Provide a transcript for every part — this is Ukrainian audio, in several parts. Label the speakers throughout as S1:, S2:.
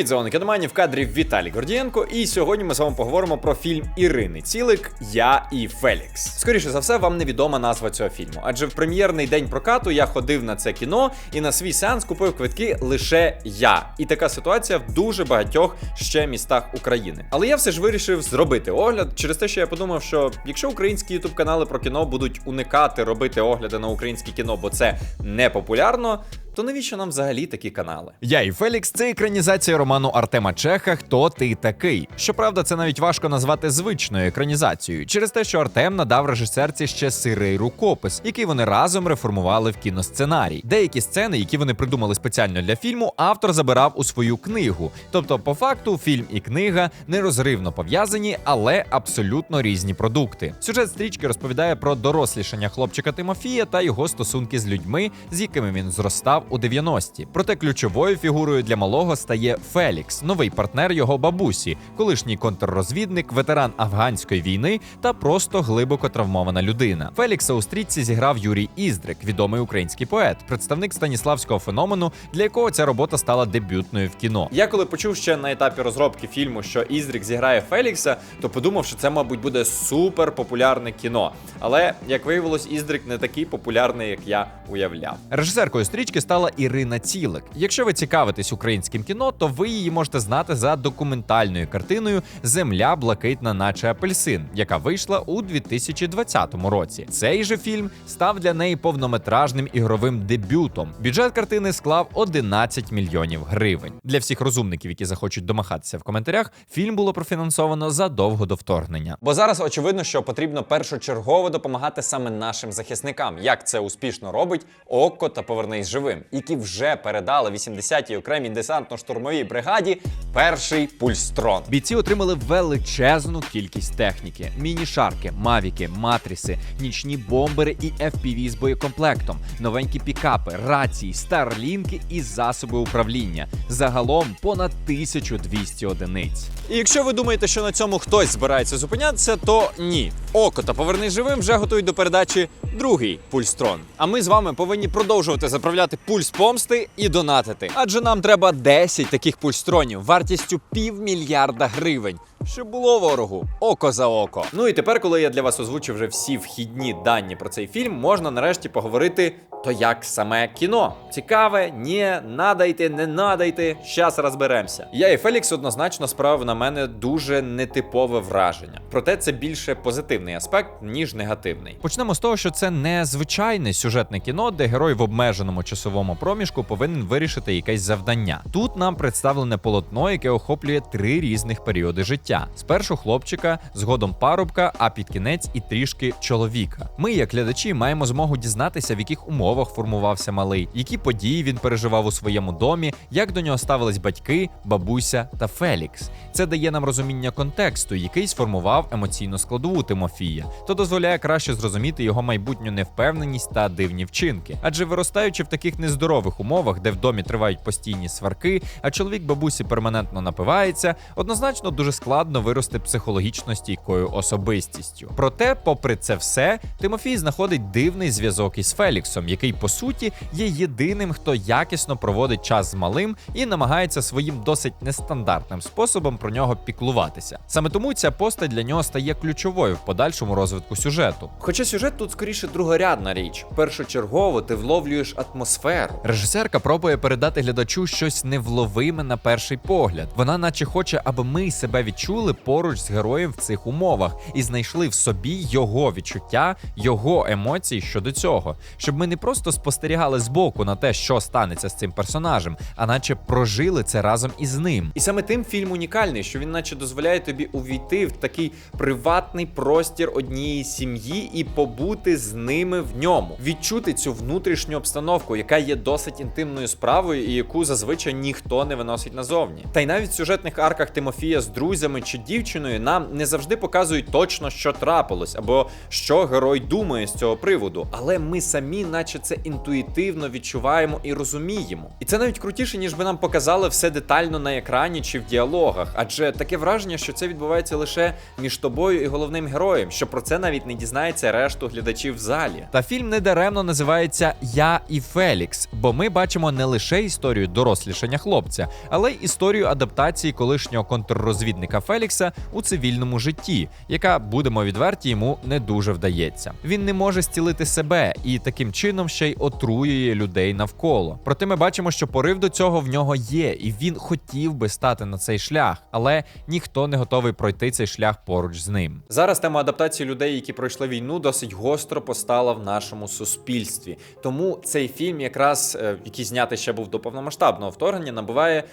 S1: Привіт, з вами Кіномані, в кадрі Віталій Гордієнко, і сьогодні ми з вами поговоримо про фільм Ірини Цілик Я і Фелікс. Скоріше за все, вам невідома назва цього фільму, адже в прем'єрний день прокату я ходив на це кіно і на свій сеанс купив квитки лише я. І така ситуація в дуже багатьох ще містах України. Але я все ж вирішив зробити огляд через те, що я подумав, що якщо українські ютуб канали про кіно будуть уникати робити огляди на українське кіно, бо це не популярно. То навіщо нам взагалі такі канали?
S2: Я і Фелікс це екранізація роману Артема Чеха Хто ти такий? Щоправда, це навіть важко назвати звичною екранізацією, через те, що Артем надав режисерці ще сирий рукопис, який вони разом реформували в кіносценарій. Деякі сцени, які вони придумали спеціально для фільму, автор забирав у свою книгу. Тобто, по факту, фільм і книга нерозривно пов'язані, але абсолютно різні продукти. Сюжет стрічки розповідає про дорослішання хлопчика Тимофія та його стосунки з людьми, з якими він зростав у 90-ті. Проте ключовою фігурою для малого стає Фелікс, новий партнер його бабусі, колишній контррозвідник, ветеран афганської війни та просто глибоко травмована людина. Фелікса у стрічці зіграв Юрій Іздрик, відомий український поет, представник станіславського феномену, для якого ця робота стала дебютною в кіно.
S1: Я коли почув ще на етапі розробки фільму, що Ізрік зіграє Фелікса, то подумав, що це, мабуть, буде супер популярне кіно. Але як виявилось, Іздрік не такий популярний, як я уявляв.
S2: Режисеркою стрічки стала Ірина Цілик. Якщо ви цікавитесь українським кіно, то ви її можете знати за документальною картиною Земля блакитна, наче апельсин, яка вийшла у 2020 році. Цей же фільм став для неї повнометражним ігровим дебютом. Бюджет картини склав 11 мільйонів гривень. Для всіх розумників, які захочуть домахатися в коментарях, фільм було профінансовано задовго до вторгнення.
S1: Бо зараз очевидно, що потрібно першочергово допомагати саме нашим захисникам, як це успішно робить ОККО та Повернись живим, які вже передали 80-й окремій десантно-штурмовій бригаді перший пульстрон.
S2: Бійці отримали величезну кількість техніки: міні-шарки, мавіки, матріси, нічні бомбери і FPV з боєкомплектом, новенькі пікапи, рації, старлінки і засоби управління. Загалом понад 1200 одиниць.
S1: І якщо ви думаєте, що на цьому хтось збирається зупинятися, то ні. Око та повернись живим вже готують до передачі другий пульстрон. А ми з вами повинні продовжувати заправляти пульс помсти і донатити. Адже нам треба 10 таких пульстронів вартістю півмільярда гривень. Щоб було ворогу око за око. Ну і тепер, коли я для вас озвучив вже всі вхідні дані про цей фільм, можна нарешті поговорити то як саме кіно. Цікаве, ні, надайте, не надайте. Щас розберемося. Я і Фелікс однозначно справив на мене дуже нетипове враження. Проте це більше позитивний аспект, ніж негативний.
S2: Почнемо з того, що це не звичайне сюжетне кіно, де герой в обмеженому часовому проміжку повинен вирішити якесь завдання. Тут нам представлене полотно, яке охоплює три різних періоди життя: спершу хлопчика, згодом парубка, а під кінець і трішки чоловіка. Ми, як глядачі, маємо змогу дізнатися, в яких умовах формувався малий, які події він переживав у своєму домі, як до нього ставились батьки, бабуся та Фелікс. Це дає нам розуміння контексту, який сформував емоційну складову Тимофія, то дозволяє краще зрозуміти його майбутню невпевненість та дивні вчинки. Адже виростаючи в таких нездорових умовах, де в домі тривають постійні сварки, а чоловік бабусі перманентно напивається, однозначно дуже складно вирости психологічно стійкою особистістю. Проте, попри це все, Тимофій знаходить дивний зв'язок із Феліксом, який по суті є єдиним, хто якісно проводить час з малим і намагається своїм досить нестандартним способом про нього піклуватися. Саме тому ця постать для нього стає ключовою в подальшому розвитку сюжету.
S1: Хоча сюжет тут скоріше другорядна річ. Першочергово ти вловлюєш атмосферу.
S2: Режисерка пробує передати глядачу щось невловиме на перший погляд. Вона, наче хоче, аби ми себе відчули поруч з героєм в цих умовах і знайшли в собі його відчуття, його емоції щодо цього, щоб ми не просто спостерігали збоку на те, що станеться з цим персонажем, а наче прожили це разом із ним.
S1: І саме тим фільм унікальний, що він, наче, дозволяє тобі увійти в такий приватний простір однієї сім'ї і побути з ними в ньому, відчути цю внутрішню обстановку, яка є досить інтимною справою і яку зазвичай ніхто не виносить назовні. Та й навіть в сюжетних арках Тимофія з друзями чи дівчиною нам не завжди показують точно, що трапилось, або що герой думає з цього приводу. Але ми самі, наче це інтуїтивно відчуваємо і розуміємо. І це навіть крутіше, ніж би нам показали все детально на екрані чи в діалогах. Адже таке враження, що це відбувається лише між тобою і головним героєм, що про це навіть не дізнається решту глядачів в залі.
S2: Та фільм недаремно називається Я і Фелікс, бо ми бачимо не лише історію дорослішання хлопця, але й історію адаптації колишнього контррозвідника Фелікса у цивільному житті, яка, будемо відверті, йому не дуже вдається. Він не може зцілити себе і таким чином ще й отруює людей навколо. Проте ми бачимо, що порив до цього в нього є, і він хотів би стати на цей шлях, але ніхто не готовий пройти цей шлях поруч з ним.
S1: Зараз тема адаптації людей, які пройшли війну, досить гостро постала в нашому суспільстві. Тому цей фільм, якраз е, який знятий ще був до повномасштабного вторгнення, набуває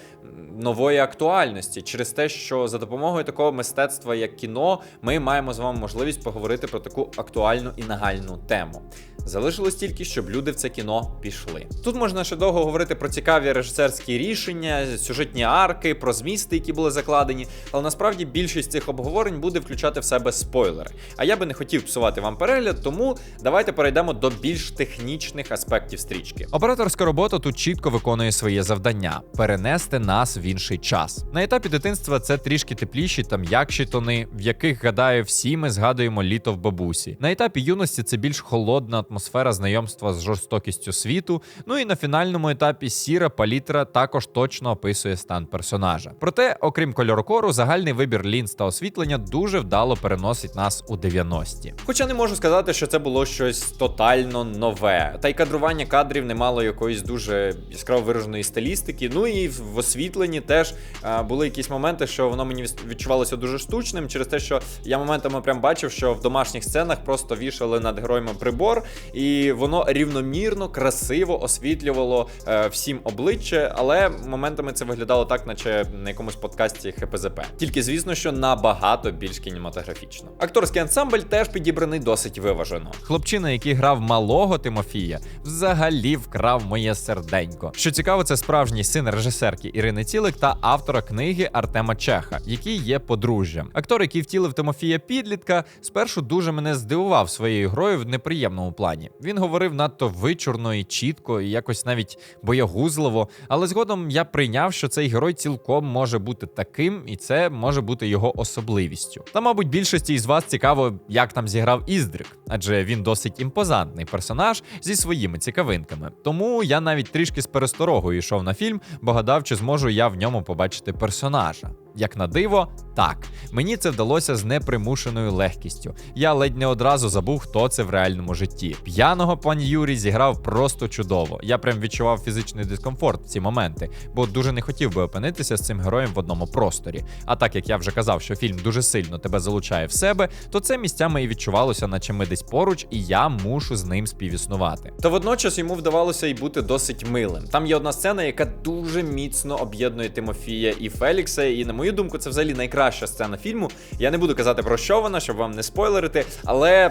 S1: нової актуальності через те, що за допомогою такого мистецтва, як кіно, ми маємо з вами можливість поговорити про таку актуальну і нагальну тему. Залишилось тільки, щоб люди в це кіно пішли. Тут можна ще довго говорити про цікаві режисерські рішення, сюжетні арки, про змісти, які були закладені. Але насправді більшість цих обговорень буде включати в себе спойлери. А я би не хотів псувати вам перегляд, тому давайте перейдемо до більш технічних аспектів стрічки.
S2: Операторська робота тут чітко виконує своє завдання перенести нас в інший час. На етапі дитинства це трішки тепліші та м'якші тони, в яких гадаю, всі ми згадуємо літо в бабусі. На етапі юності це більш холодна атмосфера знайомства з жорстокістю світу. Ну і на фінальному етапі сіра палітра також точно описує стан персонажа. Проте, окрім кольорокору, загальний вибір лінз та освітлення дуже вдало переносить нас у 90-ті.
S1: Хоча не можу сказати, що це було щось тотально нове. Та й кадрування кадрів не мало якоїсь дуже яскраво вираженої стилістики. Ну і в освітленні теж е, були якісь моменти, що воно мені відчувалося дуже штучним, через те, що я моментами прям бачив, що в домашніх сценах просто вішали над героями прибор, і воно рівномірно, красиво освітлювало е, всім обличчя, але моментами це виглядало так, наче на якомусь подкасті ХПЗП. Тільки звісно, що набагато більш кінематографічно. Акторський ансамбль теж підібраний досить виважено.
S2: Хлопчина, який грав малого Тимофія, взагалі вкрав моє серденько. Що цікаво, це справжній син режисерки Ірини Цілик та автора книги Артема Чеха, який є подружжям. Актор, який втілив Тимофія підлітка, спершу дуже мене здивував своєю грою в неприємному плані. Він говорив надто вичурно і чітко, і якось навіть боягузливо. Але згодом я прийняв, що цей герой цілком може бути таким, і це може бути його особливістю. Та, мабуть, більшості із вас цікаво, як там зіграв Іздрик, адже він досить імпозантний персонаж зі своїми цікавинками. Тому я навіть трішки з пересторогою йшов на фільм, бо гадав, чи зможу я в ньому побачити персонажа. Як на диво, так мені це вдалося з непримушеною легкістю. Я ледь не одразу забув, хто це в реальному житті. П'яного пан Юрій зіграв просто чудово. Я прям відчував фізичний дискомфорт в ці моменти, бо дуже не хотів би опинитися з цим героєм в одному просторі. А так як я вже казав, що фільм дуже сильно тебе залучає в себе, то це місцями і відчувалося, наче ми десь поруч, і я мушу з ним співіснувати.
S1: Та водночас йому вдавалося й бути досить милим. Там є одна сцена, яка дуже міцно об'єднує Тимофія і Фелікса. І на мою думку, це взагалі найкраща сцена фільму. Я не буду казати про що вона, щоб вам не спойлерити, але.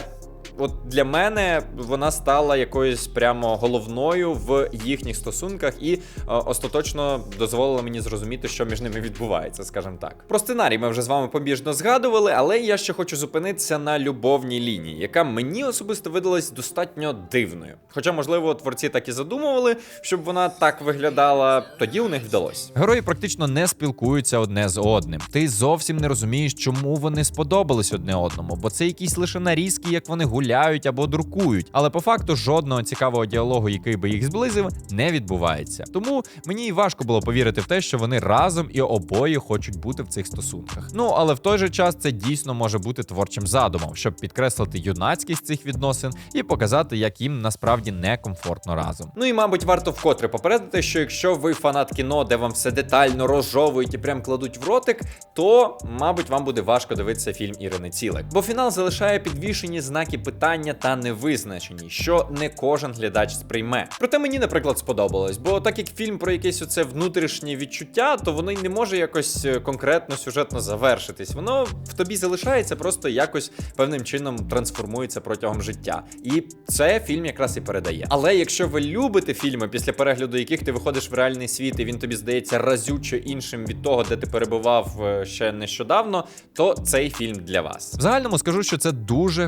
S1: От для мене вона стала якоюсь прямо головною в їхніх стосунках і е, остаточно дозволила мені зрозуміти, що між ними відбувається, скажімо так. Про сценарій ми вже з вами побіжно згадували, але я ще хочу зупинитися на любовній лінії, яка мені особисто видалась достатньо дивною. Хоча, можливо, творці так і задумували, щоб вона так виглядала, тоді у них вдалося.
S2: Герої практично не спілкуються одне з одним. Ти зовсім не розумієш, чому вони сподобались одне одному, бо це якісь лише нарізки, як вони гуляють або друкують. Але по факту жодного цікавого діалогу, який би їх зблизив, не відбувається. Тому мені й важко було повірити в те, що вони разом і обоє хочуть бути в цих стосунках. Ну але в той же час це дійсно може бути творчим задумом, щоб підкреслити юнацькість цих відносин і показати, як їм насправді некомфортно разом.
S1: Ну і мабуть, варто вкотре попередити, що якщо ви фанат кіно, де вам все детально розжовують і прям кладуть в ротик, то мабуть вам буде важко дивитися фільм Ірини Цілик. Бо фінал залишає підвішені знаки питання та невизначені, що не кожен глядач сприйме. Проте мені, наприклад, сподобалось, бо так як фільм про якесь оце внутрішнє відчуття, то воно й не може якось е, конкретно сюжетно завершитись. Воно в тобі залишається, просто якось певним чином трансформується протягом життя. І це фільм якраз і передає. Але якщо ви любите фільми, після перегляду яких ти виходиш в реальний світ, і він тобі здається разюче іншим від того, де ти перебував е, ще нещодавно, то цей фільм для вас.
S2: В загальному скажу, що це дуже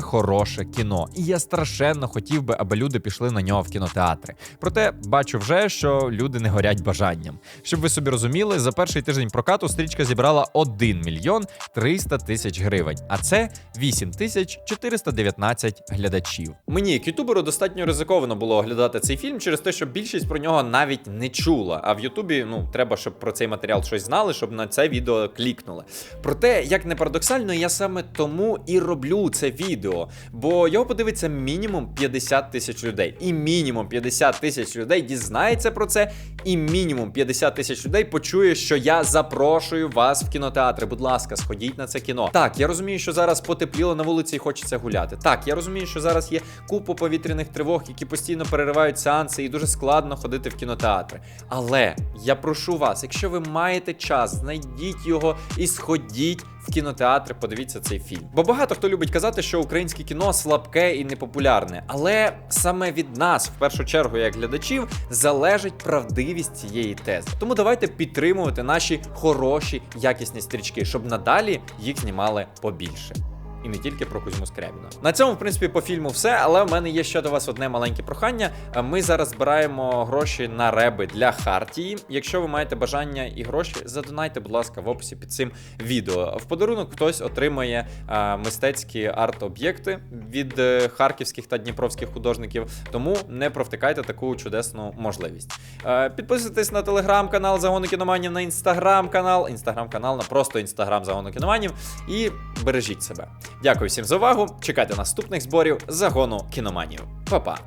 S2: хороше кіно. і я страшенно хотів би, аби люди пішли на нього в кінотеатри. Проте бачу вже, що люди не горять бажанням. Щоб ви собі розуміли, за перший тиждень прокату стрічка зібрала 1 мільйон 300 тисяч гривень, а це 8 тисяч 419 глядачів.
S1: Мені, як ютуберу, достатньо ризиковано було оглядати цей фільм через те, що більшість про нього навіть не чула. А в Ютубі ну треба, щоб про цей матеріал щось знали, щоб на це відео клікнули. Проте, як не парадоксально, я саме тому і роблю це відео, бо його подивиться мінімум 50 тисяч людей. І мінімум 50 тисяч людей дізнається про це, і мінімум 50 тисяч людей почує, що я запрошую вас в кінотеатри. Будь ласка, сходіть на це кіно. Так, я розумію, що зараз потепліло на вулиці і хочеться гуляти. Так, я розумію, що зараз є купа повітряних тривог, які постійно переривають сеанси, і дуже складно ходити в кінотеатри. Але я прошу вас, якщо ви маєте час, знайдіть його і сходіть в кінотеатри, подивіться цей фільм. Бо багато хто любить казати, що українське кіно слабке і непопулярне. Але саме від нас, в першу чергу, як глядачів, залежить правдивість цієї тези. Тому давайте підтримувати наші хороші якісні стрічки, щоб надалі їх знімали побільше. І не тільки про Кузьму Скрябіна. На цьому, в принципі, по фільму все. Але в мене є ще до вас одне маленьке прохання. Ми зараз збираємо гроші на реби для Хартії. Якщо ви маєте бажання і гроші, задонайте, будь ласка, в описі під цим відео. В подарунок хтось отримає е, мистецькі арт-об'єкти від е, харківських та дніпровських художників. Тому не провтикайте таку чудесну можливість. Е, Підписуйтесь на телеграм-канал Загону кіноманів, на інстаграм-канал, інстаграм-канал на просто інстаграм Загону кіноманів і бережіть себе. Дякую всім за увагу. Чекайте наступних зборів загону кіноманів. Па-па!